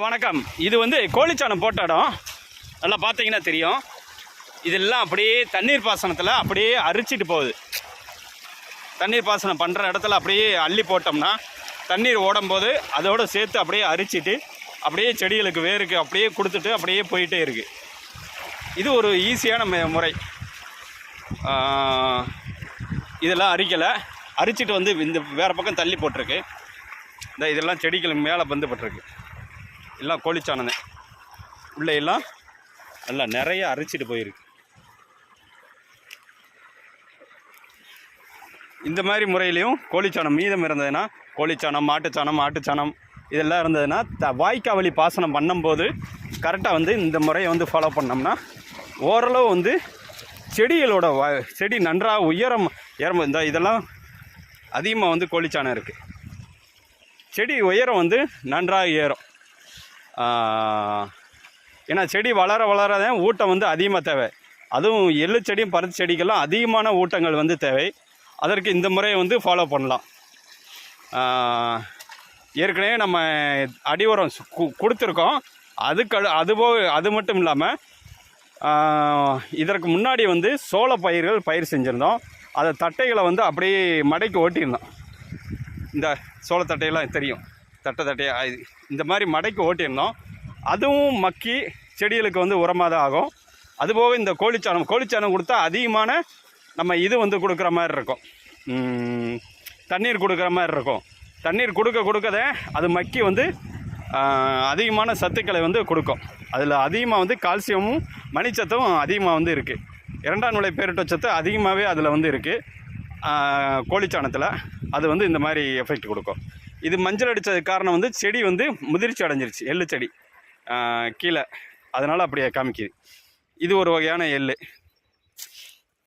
வணக்கம். இது வந்து கோழிச்சாணம் போட்ட இடம். நல்லா பார்த்தீங்கன்னா தெரியும். இதெல்லாம் அப்படியே தண்ணீர் பாசனத்தில் அப்படியே அரிச்சிட்டு போகுது. தண்ணீர் பாசனம் பண்ணுற இடத்துல அப்படியே அள்ளி போட்டோம்னா தண்ணீர் ஓடும்போது அதோடு சேர்த்து அப்படியே அரிச்சிட்டு அப்படியே செடிகளுக்கு வேருக்கு அப்படியே கொடுத்துட்டு அப்படியே போயிட்டே இருக்குது இது ஒரு ஈஸியான முறை. இதெல்லாம் அரிக்கலை. அரிச்சிட்டு வந்து இந்த வேறு பக்கம் தள்ளி போட்டிருக்கு. இந்த இதெல்லாம் செடிகளுக்கு மேலே பந்துப்பட்டிருக்கு எல்லாம் கோழிச்சானது. உள்ளே எல்லாம் நல்லா நிறைய அரிச்சிட்டு போயிருக்கு. இந்த மாதிரி முறையிலையும் கோழிச்சாணம் மீதம் இருந்ததுன்னா கோழிச்சாணம் மாட்டுச்சாணம் மாட்டுச்சாணம் இதெல்லாம் இருந்ததுன்னா த வாய்க்காவழி பாசனம் பண்ணும்போது கரெக்டாக வந்து இந்த முறையை வந்து ஃபாலோ பண்ணோம்னா ஓரளவு வந்து செடிகளோட வ செடி நன்றாக உயரம் ஏறம் இந்த இதெல்லாம் அதிகமாக வந்து கோழிச்சாணம் இருக்குது செடி உயரம் வந்து நன்றாக ஏறும். ஏன்னா செடி வளர வளர தான் ஊட்டம் வந்து அதிகமாக தேவை. அதுவும் எள்ளு செடியும் பருத்தி செடிக்கெல்லாம் அதிகமான ஊட்டங்கள் வந்து தேவை. அதற்கு இந்த முறையை வந்து ஃபாலோ பண்ணலாம். ஏற்கனவே நம்ம அடி உரம் கு- கொடுத்துருக்கோம். அதுக்கு அது போக அது மட்டும் இல்லாமல் இதற்கு முன்னாடி வந்து சோள பயிர்கள் பயிர் செஞ்சுருந்தோம். அதை தட்டைகளை வந்து அப்படியே மடைக்கு ஓட்டியிருந்தோம். இந்த சோளத்தட்டையெல்லாம் தெரியும். தட்டை தட்டையாக இந்த மாதிரி மடைக்கு ஓட்டியிருந்தோம். அதுவும் மக்கி செடிகளுக்கு வந்து உரமாக தான் ஆகும். அதுபோக இந்த கோழிச்சாணம் கோழிச்சாணம் கொடுத்தா அதிகமான நம்ம இது வந்து கொடுக்குற மாதிரி இருக்கும். தண்ணீர் கொடுக்குற மாதிரி இருக்கும். தண்ணீர் கொடுக்க கொடுக்கத அது மக்கி வந்து அதிகமான சத்துக்களை வந்து கொடுக்கும். அதில் அதிகமாக வந்து கால்சியமும் மணிச்சத்தும் அதிகமாக வந்து இருக்குது இரண்டாம் நிலை பேரிட்டச்சத்து அதிகமாகவே அதில் வந்து இருக்குது கோழிச்சாணத்தில் அது வந்து இந்த மாதிரி எஃபெக்ட் கொடுக்கும். இது மஞ்சள் அடித்ததுக்கு காரணம் வந்து செடி வந்து முதிர்ச்சி அடைஞ்சிருச்சு எள்ளு செடி. கீழே. அதனால் அப்படியே காமிக்குது. இது ஒரு வகையான எள்ளு.